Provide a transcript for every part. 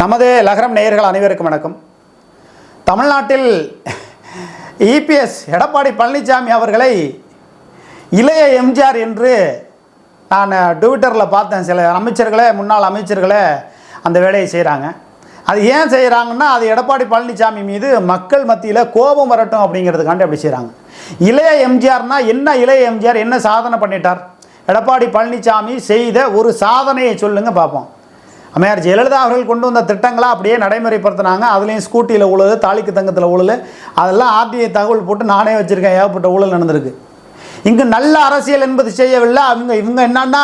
நமது லகரம் நேயர்கள் அனைவருக்கும் வணக்கம். தமிழ்நாட்டில் இபிஎஸ் எடப்பாடி பழனிசாமி அவர்களை இளைய எம்ஜிஆர் என்று நான் ட்விட்டரில் பார்த்தேன். சில அமைச்சர்களே முன்னாள் அமைச்சர்களே அந்த வேலையை செய்கிறாங்க அது ஏன் செய்கிறாங்கன்னா அது எடப்பாடி பழனிசாமி மீது மக்கள் மத்தியில் கோபம் வரட்டும் அப்படிங்கிறதுக்காண்டி அப்படி செய்கிறாங்க இளைய எம்ஜிஆர்னால் என்ன இளைய எம்ஜிஆர்? என்ன சாதனை பண்ணிட்டார்? எடப்பாடி பழனிசாமி செய்த ஒரு சாதனையை சொல்லுங்கள் பார்ப்போம். அம்மையார் ஜெயலலிதா அவர்கள் கொண்டு வந்த திட்டங்களை அப்படியே நடைமுறைப்படுத்தினாங்க. அதுலேயும் ஸ்கூட்டியில் ஊழல் தாலிக்கு தங்கத்தில் ஊழல் அதெல்லாம் ஆர்டிஐ தகவல் போட்டு நானே வச்சுருக்கேன். ஏகப்பட்ட ஊழல் நடந்திருக்கு. இங்கு நல்ல அரசியல் என்பது செய்யவில்லை. அவங்க இவங்க என்னன்னா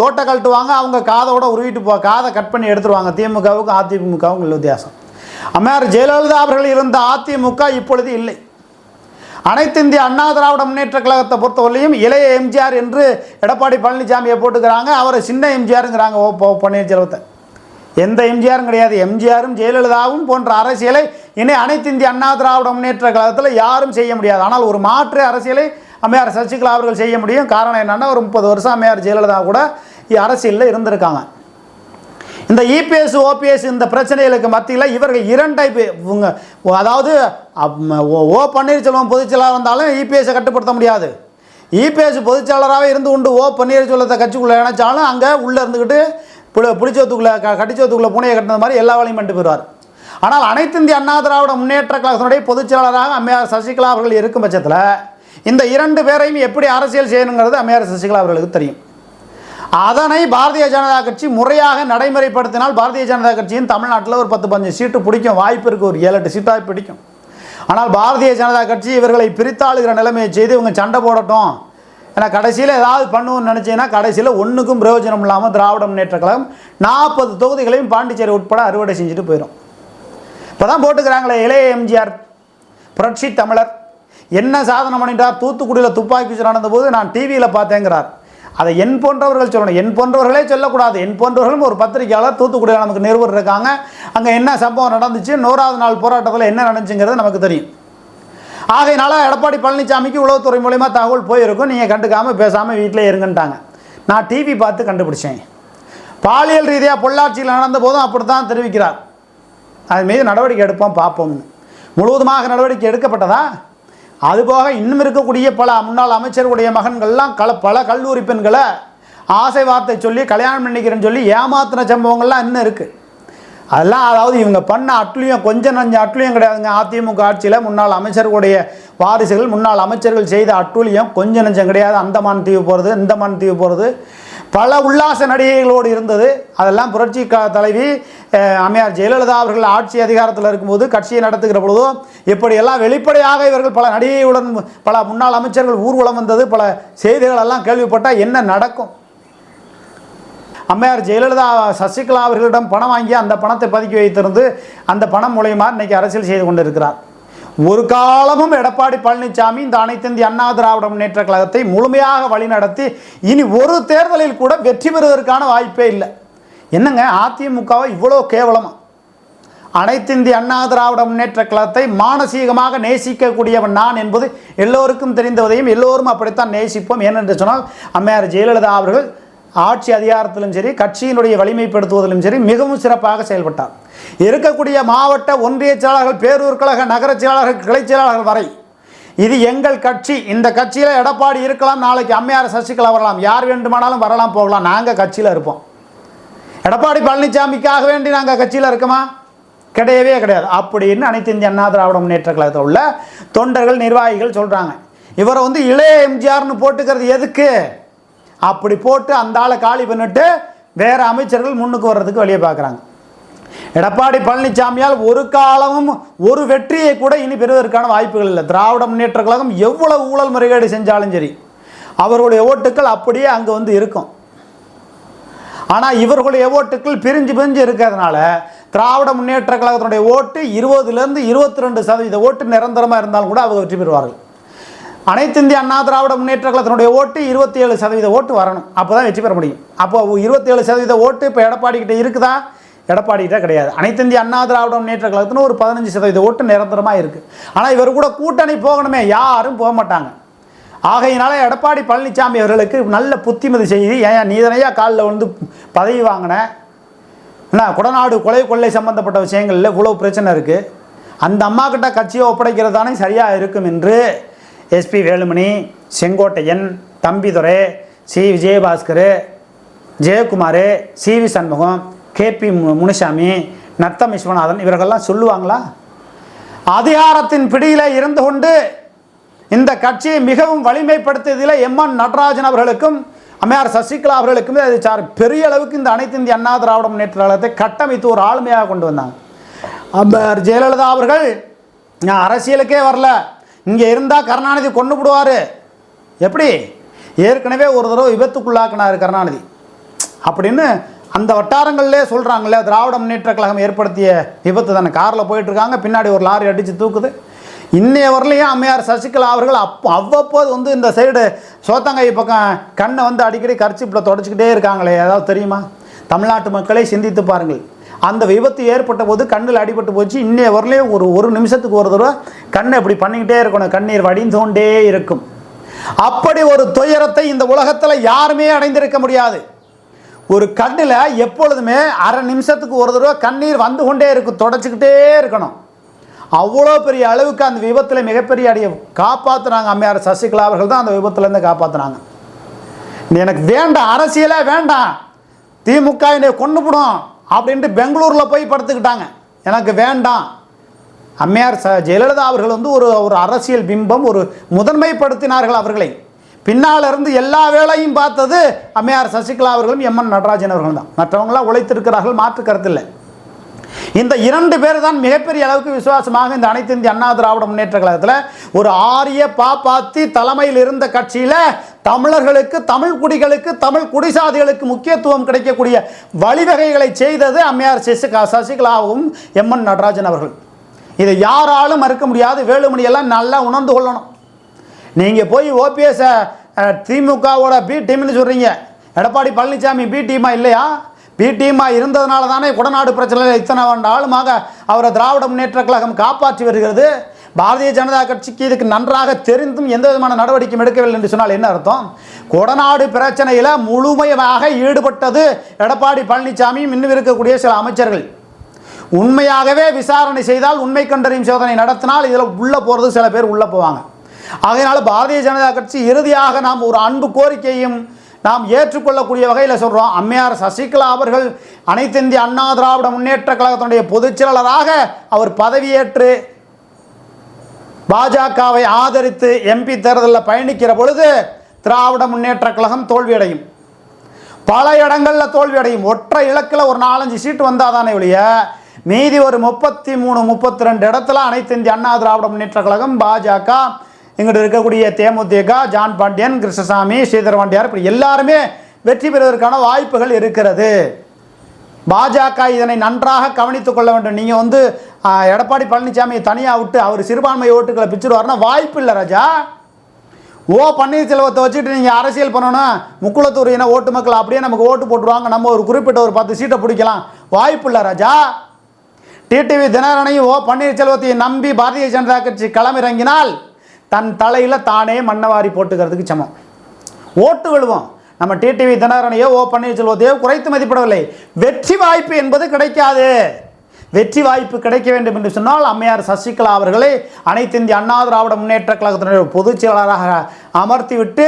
தோட்டை கழட்டுவாங்க அவங்க காதோட உருவிட்டு போ காதை கட் பண்ணி எடுத்துருவாங்க. திமுகவுக்கும் அதிமுகவுக்கும் உள்ள வித்தியாசம். அம்மையார் ஜெயலலிதா அவர்கள் இருந்த அதிமுக இப்பொழுது இல்லை. அனைத்து இந்திய அண்ணா திராவிட முன்னேற்ற கழகத்தை பொறுத்தவரையிலும் இளைய எம்ஜிஆர் என்று எடப்பாடி பழனிசாமியை போட்டுக்கிறாங்க. அவரை சின்ன எம்ஜிஆருங்கிறாங்க. ஓ பன்னீர்செல்வத்தை. எந்த எம்ஜிஆரும் கிடையாது. எம்ஜிஆரும் ஜெயலலிதாவும் போன்ற அரசியலை இனி அனைத்து இந்திய அண்ணா திராவிட முன்னேற்ற கழகத்தில் யாரும் செய்ய முடியாது. ஆனால் ஒரு மாற்று அரசியலை அம்மையார் சசிகலா அவர்கள் செய்ய முடியும். காரணம் என்னென்னா ஒரு முப்பது வருஷம் அம்மையார் ஜெயலலிதா கூட அரசியலில் இருந்திருக்காங்க. இந்த இபிஎஸ் ஓபிஎஸ் இந்த பிரச்சனைகளுக்கு மத்தியில் இவர்கள் இரண்டை இவங்க அதாவது ஓ- ஓ பன்னீர்செல்வம் பொதுச்செயலாளர் வந்தாலும் இபிஎஸ்ஸை கட்டுப்படுத்த முடியாது. இபிஎஸ் பொதுச்செயலராக இருந்து கொண்டு ஓ பன்னீர்செல்வத்தை கட்சிக்குள்ளே இணைச்சாலும் அங்கே உள்ளே இருந்துக்கிட்டு புளி புளிச்சோத்துக்குள்ளே க கடிச்சோத்துக்குள்ளே பூனையை கட்டினது மாதிரி எல்லா வேலையும் பண்ணிட்டு போயிடுவார். ஆனால் அனைத்து இந்திய அண்ணா திராவிட முன்னேற்ற கழகத்தினுடைய பொதுச்செயலாளராக அம்மையார் சசிகலா அவர்கள் இருக்கும் பட்சத்தில் இந்த இரண்டு பேரையும் எப்படி அரசியல் செய்யணுங்கிறது அம்மையார் சசிகலா அவர்களுக்கு தெரியும். அதனை பாரதிய ஜனதா கட்சி முறையாக நடைமுறைப்படுத்தினால் பாரதிய ஜனதா கட்சியின் தமிழ்நாட்டில் ஒரு பத்து பஞ்சு சீட்டு பிடிக்கும். வாய்ப்பு இருக்குது ஒரு ஏழு எட்டு சீட்டாக பிடிக்கும். ஆனால் பாரதிய ஜனதா கட்சி இவர்களை பிரித்தாளுகிற நிலைமையை செய்து இவங்க சண்டை போடட்டும். ஏன்னா கடைசியில் ஏதாவது பண்ணுவோம்னு நினச்சிங்கன்னா கடைசியில் ஒன்றுக்கும் பிரயோஜனம் இல்லாமல் திராவிட முன்னேற்ற கழகம் நாற்பது தொகுதிகளையும் பாண்டிச்சேரி உட்பட அறுவடை செஞ்சுட்டு போயிடும். இப்போ தான் போட்டுக்கிறாங்களே இளைய எம்ஜிஆர் புரட்சி தமிழர் என்ன சாதனை பண்ணிட்டார்? தூத்துக்குடியில் துப்பாக்கி சூடு நடந்தபோது நான் டிவியில் பார்த்தேங்கிறார். அதை என் போன்றவர்கள் சொல்லணும். என் போன்றவர்களே சொல்லக்கூடாது. என் போன்றவர்களும் ஒரு பத்திரிகையாளர் தூத்துக்குடியில் நமக்கு நிறுவர் இருக்காங்க. அங்கே என்ன சம்பவம் நடந்துச்சு? நூறாவது நாள் போராட்டத்தில் என்ன நடந்துச்சுங்கிறது நமக்கு தெரியும். ஆகையினால எடப்பாடி பழனிசாமிக்கு உளவுத்துறை மூலயமா தகவல் போயிருக்கும். நீங்கள் கண்டுக்காமல் பேசாமல் வீட்டிலே இருங்கன்ட்டாங்க. நான் டிவி பார்த்து கண்டுபிடிச்சேன். பாலியல் ரீதியாக பொள்ளாச்சியில் நடந்த போதும் அப்படி தான் தெரிவிக்கிறார். அது மீது நடவடிக்கை எடுப்போம் பார்ப்போம்னு முழுவதுமாக நடவடிக்கை எடுக்கப்பட்டதா? அதுபோக இன்னும் இருக்கக்கூடிய பல முன்னாள் அமைச்சருடைய மகன்கள்லாம் கல பல கல்லூரி பெண்களை ஆசை வார்த்தை சொல்லி கல்யாணம் பண்ணிக்கிறேன்னு சொல்லி ஏமாத்தின சம்பவங்கள்லாம் இன்னும் இருக்குது அதெல்லாம் அதாவது இவங்க பண்ண அட்லியும் கொஞ்சம் நஞ்ச அட்லியும் கிடையாதுங்க. அதிமுக ஆட்சியில் முன்னாள் அமைச்சர்களுடைய வாரிசுகள் முன்னாள் அமைச்சர்கள் செய்த அட்டுழியம் கொஞ்சம் நஞ்சம் கிடையாது. அந்தமான் தீவு போகிறது இந்தமான் தீவு போகிறது பல உல்லாச நடிகைகளோடு இருந்தது. அதெல்லாம் புரட்சி க தலைவி அம்மையார் ஜெயலலிதா அவர்கள் ஆட்சி அதிகாரத்தில் இருக்கும்போது கட்சியை நடத்துகிற பொழுதோ இப்படியெல்லாம் வெளிப்படையாக இவர்கள் பல நடிகைகளுடன் பல முன்னாள் அமைச்சர்கள் ஊர்வலம் வந்தது பல செய்திகள் எல்லாம் கேள்விப்பட்டால் என்ன நடக்கும்? அம்மையார் ஜெயலலிதா சசிகலா அவர்களிடம் பணம் வாங்கி அந்த பணத்தை பதுக்கி வைத்திருந்து அந்த பணம் மூலயமா இன்னைக்கு அரசியல் செய்து கொண்டிருக்கிறார். ஒரு காலமும் எடப்பாடி பழனிசாமி இந்த அனைத்து இந்திய அண்ணா திராவிட முன்னேற்ற கழகத்தை முழுமையாக வழிநடத்தி இனி ஒரு தேர்தலில் கூட வெற்றி பெறுவதற்கான வாய்ப்பே இல்லை. என்னங்க அதிமுகவை இவ்வளோ கேவலமா? அனைத்து இந்திய அண்ணா திராவிட முன்னேற்ற கழகத்தை மானசீகமாக நேசிக்கக்கூடியவன் நான் என்பது எல்லோருக்கும் தெரிந்ததையும் எல்லோரும் அப்படித்தான் நேசிப்போம். ஏனென்று சொன்னால் அம்மையார் ஜெயலலிதா அவர்கள் ஆட்சி அதிகாரத்திலும் சரி கட்சியினுடைய வலிமைப்படுத்துவதிலும் சரி மிகவும் சிறப்பாக செயல்பட்டார். இருக்கக்கூடிய மாவட்ட ஒன்றிய செயலாளர்கள் பேரூர் கழக நகர செயலாளர்கள் கிளை செயலாளர்கள் வரை இது எங்கள் கட்சி இந்த கட்சியில் எடப்பாடி இருக்கலாம் நாளைக்கு அம்மையார் சசிகலா வரலாம் யார் வேண்டுமானாலும் வரலாம் போகலாம் நாங்கள் கட்சியில் இருப்போம். எடப்பாடி பழனிசாமிக்காக வேண்டி நாங்கள் கட்சியில் இருக்கோமா? கிடையவே கிடையாது. அப்படின்னு அனைத்து இந்திய அண்ணா திராவிட முன்னேற்ற கழகத்தில் உள்ள தொண்டர்கள் நிர்வாகிகள் சொல்கிறாங்க இவரை வந்து இளைய எம்ஜிஆர்னு போட்டுக்கிறது எதுக்கு? அப்படி போட்டு அந்த ஆளை காலி பண்ணிட்டு வேறு அமைச்சர்கள் முன்னுக்கு வர்றதுக்கு வெளியே பார்க்குறாங்க. எடப்பாடி பழனிசாமியால் ஒரு காலமும் ஒரு வெற்றியை கூட இனி பெறுவதற்கான வாய்ப்புகள் இல்லை. திராவிட முன்னேற்ற கழகம் எவ்வளவு ஊழல் முறைகேடு செஞ்சாலும் சரி அவர்களுடைய ஓட்டுக்கள் அப்படியே அங்கே வந்து இருக்கும். ஆனால் இவர்களுடைய ஓட்டுக்கள் பிரிஞ்சு பிரிஞ்சு இருக்கிறதுனால திராவிட முன்னேற்ற கழகத்தினுடைய ஓட்டு இருபதுலேருந்து இருபத்தி ரெண்டு சதவீத ஓட்டு நிரந்தரமாக இருந்தாலும் கூட அவங்க வெற்றி பெறுவார்கள். அனைத்து இந்திய அண்ணா திராவிட முன்னேற்ற கழகத்தினுடைய ஓட்டு இருபத்தி ஏழு சதவீத ஓட்டு வரணும். அப்போ தான் வெற்றி பெற முடியும். அப்போ இருபத்தி ஏழு சதவீத ஓட்டு இப்போ எடப்பாடி கிட்ட இருக்குதா? எடப்பாடி கிட்ட கிடையாது. அனைத்து இந்திய அண்ணா திராவிட முன்னேற்ற கழகத்தின் ஒரு பதினஞ்சு சதவீத ஓட்டு நிரந்தரமாக இருக்குது ஆனால் இவர் கூட கூட்டணி போகணுமே யாரும் போக மாட்டாங்க. ஆகையினால எடப்பாடி பழனிசாமி அவர்களுக்கு நல்ல புத்திமதி செய்தி ஏன் நீதனையா காலில் வந்து பதவி வாங்கின? என்ன குடநாடு கொலை கொள்ளை சம்பந்தப்பட்ட விஷயங்களில் இவ்வளோ பிரச்சனை இருக்குது அந்த அம்மா கிட்ட கட்சியை ஒப்படைக்கிறது தானே சரியாக இருக்கும் என்று S P Velumani Sengottaiyan Thambidurai C. Vijayabaskar Jayakumar C. V. Shanmugam K P Munusamy Natham Viswanathan இவர்கள்லாம் சொல்லுவாங்களா? அதிகாரத்தின் பிடியில் இருந்து கொண்டு இந்த கட்சியை மிகவும் வலிமைப்படுத்தியதில் எம்என் நடராஜன் அவர்களுக்கும் அம்மையார் சசிகலா அவர்களுக்குமே அது சார் பெரிய அளவுக்கு இந்த அனைத்து இந்திய அண்ணா திராவிட முன்னேற்ற கழகத்தை கட்டமைத்து ஒரு ஆளுமையாக கொண்டு வந்தாங்க. அம்மையார் ஜெயலலிதா அவர்கள் நான் அரசியலுக்கே வரல. இங்கே இருந்தால் கருணாநிதி கொண்டு விடுவார் எப்படி? ஏற்கனவே ஒரு தடவை விபத்துக்குள்ளாக்கினார் கருணாநிதி. அப்படின்னு அந்த வட்டாரங்கள்லே சொல்கிறாங்களே திராவிட முன்னேற்ற கழகம் ஏற்படுத்திய விபத்து தானே. காரில் போயிட்டுருக்காங்க பின்னாடி ஒரு லாரி அடித்து தூக்குது. இன்னைய வரலையும் அம்மையார் சசிகலா அவர்கள் அப்போ அவ்வப்போது வந்து இந்த சைடு சோத்தங்கை பக்கம் கண்ணை வந்து அடிக்கடி கர்ச்சிப்பில் தொடச்சிக்கிட்டே இருக்காங்களே ஏதாவது தெரியுமா? தமிழ்நாட்டு மக்களை சிந்தித்து பாருங்கள். அந்த விபத்து ஏற்பட்ட போது கண்ணில் அடிபட்டு போச்சு. இன்னைய வரலையும் ஒரு ஒரு நிமிஷத்துக்கு ஒரு தடவை கண்ணை இப்படி பண்ணிக்கிட்டே இருக்கணும். கண்ணீர் வடிந்து கொண்டே இருக்கும். அப்படி ஒரு துயரத்தை இந்த உலகத்தில் யாருமே அடைந்திருக்க முடியாது. ஒரு கண்ணில் எப்பொழுதுமே அரை நிமிஷத்துக்கு ஒரு தடவை கண்ணீர் வந்து கொண்டே இருக்கும். தொடச்சிக்கிட்டே இருக்கணும். அவ்வளோ பெரிய அளவுக்கு அந்த விபத்தில் மிகப்பெரிய அடியை காப்பாற்றுனாங்க அம்மையார் சசிகலா அவர்கள் தான் அந்த விபத்துலேருந்து காப்பாற்றுனாங்க எனக்கு வேண்டாம் அரசியலே வேண்டாம். திமுக என்னை கொண்டுபிடும் அப்படின்ட்டு பெங்களூரில் போய் படுத்துக்கிட்டாங்க. எனக்கு வேண்டாம். அம்மையார் ச ஜெயலலிதா அவர்கள் வந்து ஒரு ஒரு அரசியல் பிம்பம் ஒரு முதன்மைப்படுத்தினார்கள் அவர்களை. பின்னாலிருந்து எல்லா வேலையும் பார்த்தது அம்மையார் சசிகலா அவர்களும் எம்என் நடராஜன் அவர்கள் தான் மற்றவங்களாம் உழைத்திருக்கிறார்கள் மாற்று கருத்தில்லை இந்த இரண்டு பேர் தான் மிகப்பெரிய அளவுக்கு விசுவாசமாக இந்த அனைத்து இந்திய அண்ணா திராவிட முன்னேற்ற கழகத்தில் ஒரு ஆரிய பாப்பாத்தி தலைமையில் இருந்த கட்சியில் தமிழர்களுக்கு தமிழ் குடிகளுக்கு தமிழ் குடிசாதிகளுக்கு முக்கியத்துவம் கிடைக்கக்கூடிய வழிவகைகளை செய்தது அம்மையார் சசிகா சசிகலாவும் எம்என் நடராஜன் அவர்கள். இதை யாராலும் மறுக்க முடியாது. வேலுமணியெல்லாம் நல்லா உணர்ந்து கொள்ளணும். நீங்கள் போய் ஓபிஎஸ் திமுகவோட பி டீம்னு சொல்கிறீங்க எடப்பாடி பழனிசாமி பி டீமா இல்லையா? பி டீமா இருந்ததுனால தானே குடநாடு பிரச்சனையில் இத்தனை ஆளுமாக அவரை திராவிட முன்னேற்ற கழகம் காப்பாற்றி வருகிறது. பாரதிய ஜனதா கட்சிக்கு இதுக்கு நன்றாக தெரிந்தும் எந்த விதமான நடவடிக்கையும் எடுக்கவில்லை என்று சொன்னால் என்ன அர்த்தம்? கொடநாடு பிரச்சனையில் முழுமையாக ஈடுபட்டது எடப்பாடி பழனிசாமியும் இன்னும் இருக்கக்கூடிய சில அமைச்சர்கள். உண்மையாகவே விசாரணை செய்தால் உண்மை கண்டறியும் சோதனை நடத்தினால் இதில் உள்ளே போகிறது சில பேர் உள்ளே போவாங்க. அதனால் பாரதிய ஜனதா கட்சி இறுதியாக நாம் ஒரு அன்பு கோரிக்கையும் நாம் ஏற்றுக்கொள்ளக்கூடிய வகையில் சொல்கிறோம் அம்மையார் சசிகலா அவர்கள் அனைத்து இந்திய அண்ணா திராவிட முன்னேற்ற கழகத்தினுடைய பொதுச் செயலாளராக அவர் பதவியேற்று பாஜகவை ஆதரித்து எம்பி தேர்தலில் பயணிக்கிற பொழுது திராவிட முன்னேற்ற கழகம் தோல்வியடையும். பல இடங்களில் தோல்வியடையும். ஒற்றை இலக்கில் ஒரு நாலஞ்சு சீட்டு வந்தால் தானே ஒழிய மீதி ஒரு முப்பத்தி மூணு முப்பத்தி ரெண்டு இடத்துல அனைத்து இந்திய அண்ணா திராவிட முன்னேற்ற கழகம் பாஜக எங்கள்கிட்ட இருக்கக்கூடிய தேமுதிக ஜான் பாண்டியன் கிருஷ்ணசாமி ஸ்ரீதர் பாண்டியார் இப்படி எல்லாருமே வெற்றி பெறுவதற்கான வாய்ப்புகள் இருக்கிறது. பாஜக இதனை நன்றாக கவனித்துக் கொள்ள வேண்டும். நீங்கள் வந்து எடப்பாடி பழனிசாமியை தனியாக விட்டு அவர் சிறுபான்மை ஓட்டுகளை பிச்சிருவாருன்னா வாய்ப்பு இல்லை ராஜா. ஓ பன்னீர்செல்வத்தை வச்சுட்டு நீங்கள் அரசியல் பண்ணணும். முக்குளத்தூர் இன ஓட்டு மக்கள் அப்படியே நமக்கு ஓட்டு போட்டுருவாங்க. நம்ம ஒரு குறிப்பிட்ட ஒரு பத்து சீட்டை பிடிக்கலாம். வாய்ப்பு இல்லை ராஜா. டிடிவி தினகரனையும் ஓ பன்னீர்செல்வத்தையும் நம்பி பாரதிய ஜனதா கட்சி களமிறங்கினால் தன் தலையில் தானே மண்ணவாரி போட்டுக்கிறதுக்கு சமம். ஓட்டு விழுவோம். நம்ம டிடிவி தினகரனையோ ஓ பன்னீர்செல்வத்தையோ குறைத்து மதிப்பிடவில்லை. வெற்றி வாய்ப்பு என்பது கிடைக்காது. வெற்றி வாய்ப்பு கிடைக்க வேண்டும் என்று சொன்னால் அம்மையார் சசிகலா அவர்களை அனைத்து இந்திய அண்ணா திராவிட முன்னேற்ற கழகத்தினுடைய பொதுச் செயலாளராக அமர்த்திவிட்டு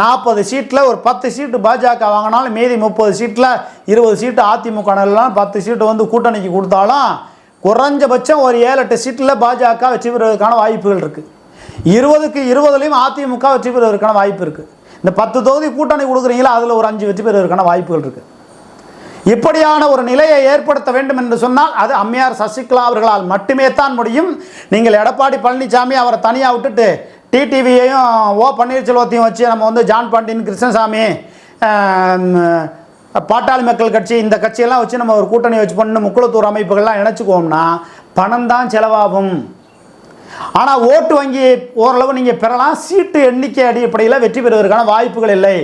நாற்பது சீட்டில் ஒரு பத்து சீட்டு பாஜக வாங்கினாலும் மீதி முப்பது சீட்டில் இருபது சீட்டு அதிமுக பத்து சீட்டு வந்து கூட்டணிக்கு கொடுத்தாலும் குறைஞ்சபட்சம் ஒரு ஏழு எட்டு சீட்டில் பாஜக வெற்றி பெறுவதற்கான வாய்ப்புகள் இருக்குது இருபதுக்கு இருபதுலையும் அதிமுக வெற்றி பெறுவதற்கான வாய்ப்பு இருக்குது இந்த பத்து தொகுதி கூட்டணி கொடுக்குறீங்களா அதில் ஒரு அஞ்சு வெற்றி பெறுவதற்கான வாய்ப்புகள் இருக்குது இப்படியான ஒரு நிலையை ஏற்படுத்த வேண்டும் என்று சொன்னால் அது அம்மையார் சசிகலா அவர்களால் மட்டுமே தான் முடியும். நீங்கள் எடப்பாடி பழனிசாமி அவரை தனியாக விட்டுட்டு டிடிவியையும் ஓ பன்னீர்செல்வத்தையும் வச்சு நம்ம வந்து ஜான் பாண்டியன் கிருஷ்ணசாமி பாட்டாளி மக்கள் கட்சி இந்த கட்சியெல்லாம் வச்சு நம்ம ஒரு கூட்டணி வச்சு பண்ணு முக்குளத்தூர் அமைப்புகள்லாம் இணைச்சிக்குவோம்னா பணம் தான் செலவாகும். ஆனால் ஓட்டு வங்கி ஓரளவு நீங்கள் பெறலாம். சீட்டு எண்ணிக்கை அடிப்படையில் வெற்றி பெறுவதற்கான வாய்ப்புகள் இல்லை.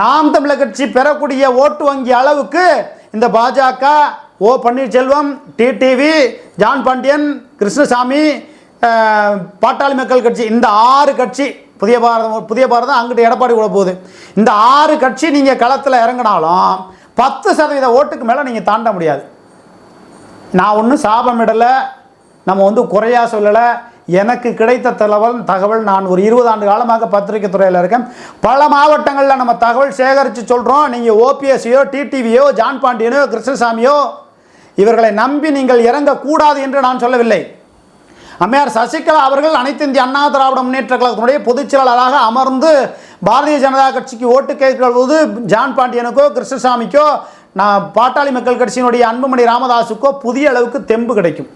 நாம் தமிழர் கட்சி பெறக்கூடிய ஓட்டு வங்கி அளவுக்கு இந்த பாஜக O Panneerselvam TTV John Pandian Krishnasamy Pattali Makkal Katchi இந்த ஆறு கட்சி புதிய பாரதம் புதிய பாரதம் அங்கிட்டு எடப்பாடி கூட போகுது. இந்த ஆறு கட்சி நீங்கள் களத்தில் இறங்கினாலும் பத்து சதவீத ஓட்டுக்கு மேலே நீங்கள் தாண்ட முடியாது. நான் ஒன்றும் சாபமிடலை. நம்ம வந்து குறையா சொல்லலை. எனக்கு கிடைத்த தகவல் தகவல் நான் ஒரு இருபது ஆண்டு காலமாக பத்திரிகை துறையில் இருக்கேன். பல மாவட்டங்களில் நம்ம தகவல் சேகரித்து சொல்கிறோம் நீங்கள் ஓபிஎஸ்சியோ டிடிவியோ ஜான் பாண்டியனோ கிருஷ்ணசாமியோ இவர்களை நம்பி நீங்கள் இறங்கக்கூடாது என்று நான் சொல்லவில்லை. அம்மையார் சசிகலா அவர்கள் அனைத்து இந்திய அண்ணா திராவிட முன்னேற்ற கழகத்தினுடைய பொதுச் செயலாளராக அமர்ந்து பாரதிய ஜனதா கட்சிக்கு ஓட்டு கேட்கிற போது ஜான் பாண்டியனுக்கோ கிருஷ்ணசாமிக்கோ நான் பாட்டாளி மக்கள் கட்சியினுடைய அன்புமணி ராமதாஸுக்கோ புதிய அளவுக்கு தெம்பு கிடைக்கும்.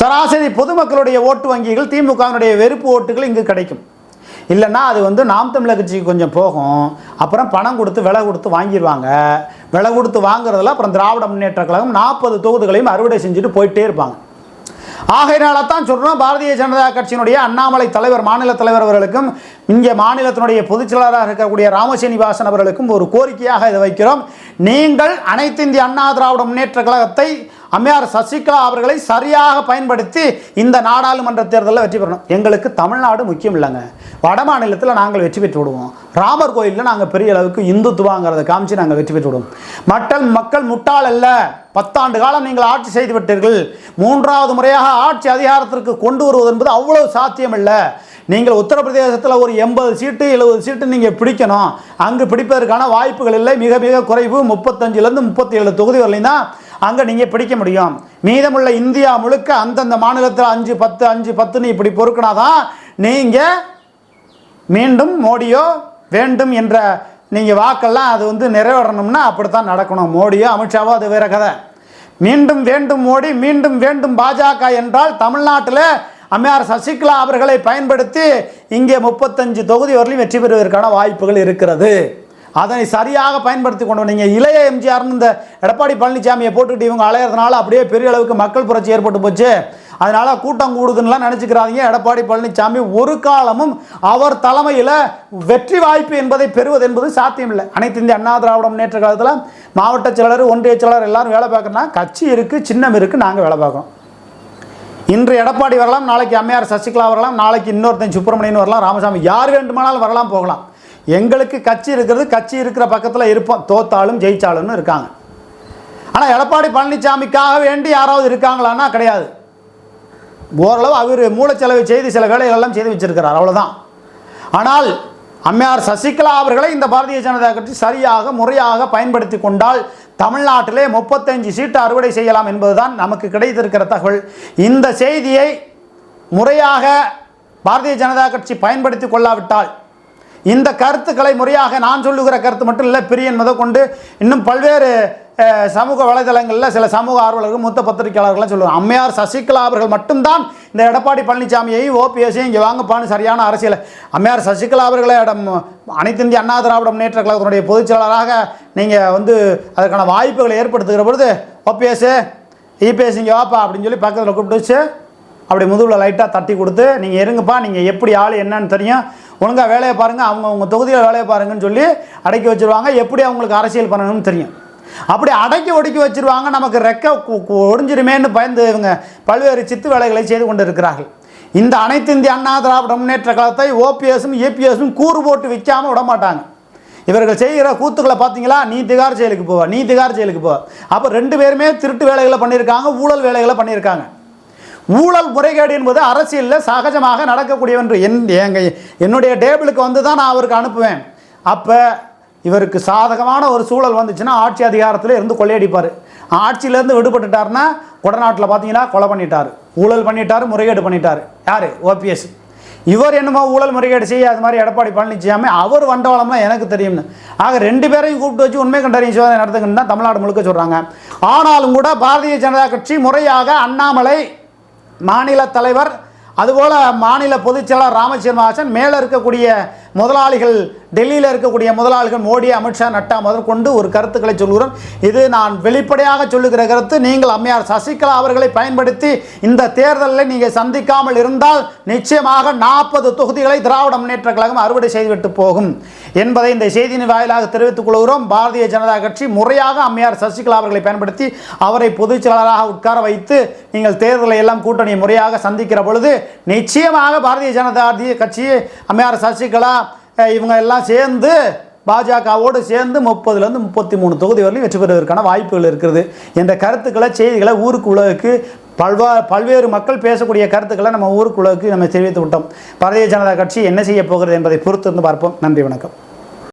சராசரி பொதுமக்களுடைய ஓட்டு வங்கிகள் திமுகவினுடைய வெறுப்பு ஓட்டுகள் இங்கு கிடைக்கும். இல்லைன்னா அது வந்து நாம் தமிழர் கட்சிக்கு கொஞ்சம் போகும். அப்புறம் பணம் கொடுத்து விலை கொடுத்து வாங்கிடுவாங்க விலை கொடுத்து வாங்குறதுல அப்புறம் திராவிட முன்னேற்ற கழகம் நாற்பது தொகுதிகளையும் அறுவடை செஞ்சுட்டு போயிட்டே இருப்பாங்க. ஆகையினால தான் சொல்கிறோம் பாரதிய ஜனதா கட்சியினுடைய அண்ணாமலை தலைவர் மாநில தலைவர் அவர்களுக்கும் இங்கே மாநிலத்தினுடைய பொதுச்செயலாளராக இருக்கக்கூடிய ராமசீனிவாசன் அவர்களுக்கும் ஒரு கோரிக்கையாக இதை வைக்கிறோம். நீங்கள் அனைத்து இந்திய அண்ணா திராவிட முன்னேற்ற கழகத்தை அம்மையார் சசிகலா அவர்களை சரியாக பயன்படுத்தி இந்த நாடாளுமன்ற தேர்தலில் வெற்றி பெறணும். எங்களுக்கு தமிழ்நாடு முக்கியம் இல்லைங்க. வட மாநிலத்தில் நாங்கள் வெற்றி பெற்று விடுவோம். ராமர் கோயிலில் நாங்கள் பெரிய அளவுக்கு இந்துத்துவாங்கிறத காமிச்சு நாங்கள் வெற்றி பெற்று விடுவோம். மக்கள் மக்கள் முட்டாள் அல்ல. பத்தாண்டு காலம் நீங்கள் ஆட்சி செய்து விட்டீர்கள். மூன்றாவது முறையாக ஆட்சி அதிகாரத்திற்கு கொண்டு வருவது என்பது அவ்வளவு சாத்தியம் இல்லை. நீங்கள் உத்தரப்பிரதேசத்தில் ஒரு எண்பது சீட்டு எழுபது சீட்டு நீங்கள் பிடிக்கணும். அங்கு பிடிப்பதற்கான வாய்ப்புகள் இல்லை. மிக மிக குறைவு. முப்பத்தஞ்சுலேருந்து முப்பத்தி ஏழு தொகுதி வரலையும் அங்கே நீங்கள் பிடிக்க முடியும். மீதமுள்ள இந்தியா முழுக்க அந்தந்த மாநிலத்தில் அஞ்சு பத்து அஞ்சு பத்துன்னு இப்படி பொறுக்கினாதான் நீங்கள் மீண்டும் மோடியோ வேண்டும் என்ற நீங்கள் வாக்கெல்லாம் அது வந்து நிறைவேறணும்னா அப்படித்தான் நடக்கணும். மோடியோ அமித்ஷாவோ அது வேற கதை. மீண்டும் வேண்டும் மோடி மீண்டும் வேண்டும் பாஜக என்றால் தமிழ்நாட்டில் அம்மையார் சசிகலா அவர்களை பயன்படுத்தி இங்கே முப்பத்தஞ்சு தொகுதி வரலையும் வெற்றி பெறுவதற்கான வாய்ப்புகள் இருக்கிறது. அதனை சரியாக பயன்படுத்தி கொண்டு நீங்கள் இளைய எம்ஜிஆர்னு இந்த எடப்பாடி பழனிசாமியை போட்டுக்கிட்டு இவங்க அலையிறதுனால அப்படியே பெரிய அளவுக்கு மக்கள் புரட்சி ஏற்பட்டு போச்சு. அதனால் கூட்டம் கூடுதுன்னுலாம் நினச்சிக்கிறாதீங்க. எடப்பாடி பழனிசாமி ஒரு காலமும் அவர் தலைமையில் வெற்றி வாய்ப்பு என்பதை பெறுவது என்பது சாத்தியமில்லை. அனைத்து இந்திய அண்ணா திராவிட முன்னேற்ற காலத்தில் மாவட்ட செயலர் ஒன்றிய செயலர் எல்லாரும் வேலை பார்க்கணும்னா கட்சி இருக்குது சின்னம் இருக்குது நாங்கள் வேலை பார்க்கணும் இன்று எடப்பாடி வரலாம் நாளைக்கு அம்மையார் சசிகலா வரலாம் நாளைக்கு இன்னொருத்தன் சுப்பிரமணியன் வரலாம் ராமசாமி யார் வேண்டுமானாலும் வரலாம் போகலாம். எங்களுக்கு கட்சி இருக்கிறது கட்சி இருக்கிற பக்கத்தில் இருப்போம். தோத்தாலும் ஜெயிச்சாலும்னு இருக்காங்க. ஆனால் எடப்பாடி பழனிசாமிக்காக வேண்டி யாராவது இருக்காங்களான்னா கிடையாது. ஓரளவு அவர் மூலச்செலவை செய்து சில வேலைகளெல்லாம் செய்து வச்சிருக்கிறார். அவ்வளோதான் ஆனால் அம்மையார் சசிகலா அவர்களை இந்த பாரதிய ஜனதா கட்சி சரியாக முறையாக பயன்படுத்தி கொண்டால் தமிழ்நாட்டிலே முப்பத்தஞ்சு சீட்டு அறுவடை செய்யலாம் என்பதுதான் நமக்கு கிடைத்திருக்கிற தகவல். இந்த செய்தியை முறையாக பாரதிய ஜனதா கட்சி பயன்படுத்தி கொள்ளாவிட்டால் இந்த கருத்துக்களை முறையாக நான் சொல்லுகிற கருத்து மட்டும் இல்லை பிரியன் முதற்கொண்டு இன்னும் பல்வேறு சமூக வலைதளங்களில் சில சமூக ஆர்வலர்கள் மூத்த பத்திரிகையாளர்கள்லாம் சொல்லுவாங்க அம்மையார் சசிகலா அவர்கள் மட்டும்தான் இந்த எடப்பாடி பழனிசாமியையும் ஓபிஎஸ்ஸையும் இங்கே வாங்கப்பான்னு சரியான அரசியல். அம்மையார் சசிகலா அவர்களை இடம் அனைத்து இந்திய அண்ணா திராவிட முன்னேற்ற கழகத்தினுடைய பொதுச் செயலாளராக நீங்கள் வந்து அதற்கான வாய்ப்புகளை ஏற்படுத்துகிற பொழுது ஓபிஎஸ்ஸு இபிஎஸ் இங்கே வாப்பா அப்படின்னு சொல்லி பக்கத்தில் கூப்பிட்டு வச்சு அப்படி முதுகில் லைட்டாக தட்டி கொடுத்து நீங்கள் இருங்கப்பா நீங்கள் எப்படி ஆள் என்னன்னு தெரியும். ஒழுங்காக வேலையை பாருங்கள் அவங்க அவங்க தொகுதியில் வேலையை பாருங்கன்னு சொல்லி அடக்கி வச்சிருவாங்க. எப்படி அவங்களுக்கு அரசியல் பண்ணணும்னு தெரியும். அப்படி அடக்கி ஒடுக்கி வச்சிருவாங்க நமக்கு ரெக்க கு- ஒடிஞ்சிருமேன்னு பயந்து இவங்க பல்வேறு சித்து வேலைகளை செய்து கொண்டு இருக்கிறார்கள் இந்த அனைத்து இந்திய அண்ணா திராவிட முன்னேற்ற கழகத்தை ஓபிஎஸும் ஏபிஎஸும் கூறு போட்டு விற்காமல் விட மாட்டாங்க. இவர்கள் செய்கிற கூத்துக்களை பார்த்தீங்களா நீ திகார் செயலுக்கு போவ நீ திகார் செயலுக்கு போவ. அப்போ ரெண்டு பேருமே திருட்டு வேலைகளை பண்ணியிருக்காங்க ஊழல் வேலைகளை பண்ணியிருக்காங்க. ஊழல் முறைகேடு என்பது அரசியலில் சகஜமாக நடக்கக்கூடிய ஒன்று என் எங்க என்னுடைய டேபிளுக்கு வந்து தான் நான் அவருக்கு அனுப்புவேன். அப்போ இவருக்கு சாதகமான ஒரு சூழல் வந்துச்சுன்னா ஆட்சி அதிகாரத்தில் இருந்து கொள்ளையடிப்பார். ஆட்சியிலேருந்து விடுபட்டுட்டாருன்னா கொடநாட்டில் பார்த்தீங்கன்னா கொலை பண்ணிட்டார். ஊழல் பண்ணிட்டார் முறைகேடு பண்ணிட்டார். யார்? ஓபிஎஸ். இவர் என்னமோ ஊழல் முறைகேடு செய்ய அது மாதிரி எடப்பாடி பழனிசாமி அவர் வண்டவாளம்லாம் எனக்கு தெரியும்னு. ஆக ரெண்டு பேரையும் கூப்பிட்டு வச்சு உண்மை கண்டறியும் சோதனை நடத்துங்கன்னு தான் தமிழ்நாடு முழுக்க சொல்கிறாங்க ஆனாலும் கூட பாரதிய ஜனதா கட்சி முறையாக அண்ணாமலை மாநில தலைவர் அதுபோல் மாநில பொதுச்செயலாளர் ராமச்சந்திரன் மேலே இருக்கக்கூடிய முதலாளிகள் டெல்லியில் இருக்கக்கூடிய முதலாளிகள் மோடி அமித்ஷா நட்டா முதற்கொண்டு ஒரு கருத்துக்களை சொல்கிறோம் இது நான் வெளிப்படையாக சொல்லுகிற கருத்து. நீங்கள் அம்மையார் சசிகலா அவர்களை பயன்படுத்தி இந்த தேர்தலில் நீங்கள் சந்திக்காமல் இருந்தால் நிச்சயமாக நாற்பது தொகுதிகளை திராவிட முன்னேற்ற கழகம் அறுவடை செய்துவிட்டு போகும் என்பதை இந்த செய்தியின் வாயிலாக தெரிவித்துக் கொள்கிறோம். பாரதிய ஜனதா கட்சி முறையாக அம்மையார் சசிகலா அவர்களை பயன்படுத்தி அவரை பொதுச் செயலாளராக உட்கார வைத்து நீங்கள் தேர்தலை எல்லாம் கூட்டணி முறையாக சந்திக்கிற பொழுது நிச்சயமாக பாரதிய ஜனதா கட்சி அம்மையார் சசிகலா இவங்க எல்லாம் சேர்ந்து பாஜகவோடு சேர்ந்து முப்பதுலேருந்து முப்பத்தி மூணு தொகுதி வரலையும் வெற்றி பெறுவதற்கான வாய்ப்புகள் இருக்கிறது என்ற கருத்துக்களை செய்திகளை ஊருக்கு உலகுக்கு பல்வா பல்வேறு மக்கள் பேசக்கூடிய கருத்துக்களை நம்ம ஊருக்கு உலகுக்கு நம்ம தெரிவித்து விட்டோம். பாரதிய ஜனதா கட்சி என்ன செய்ய போகிறது என்பதை பொறுத்து இருந்து பார்ப்போம். நன்றி வணக்கம்.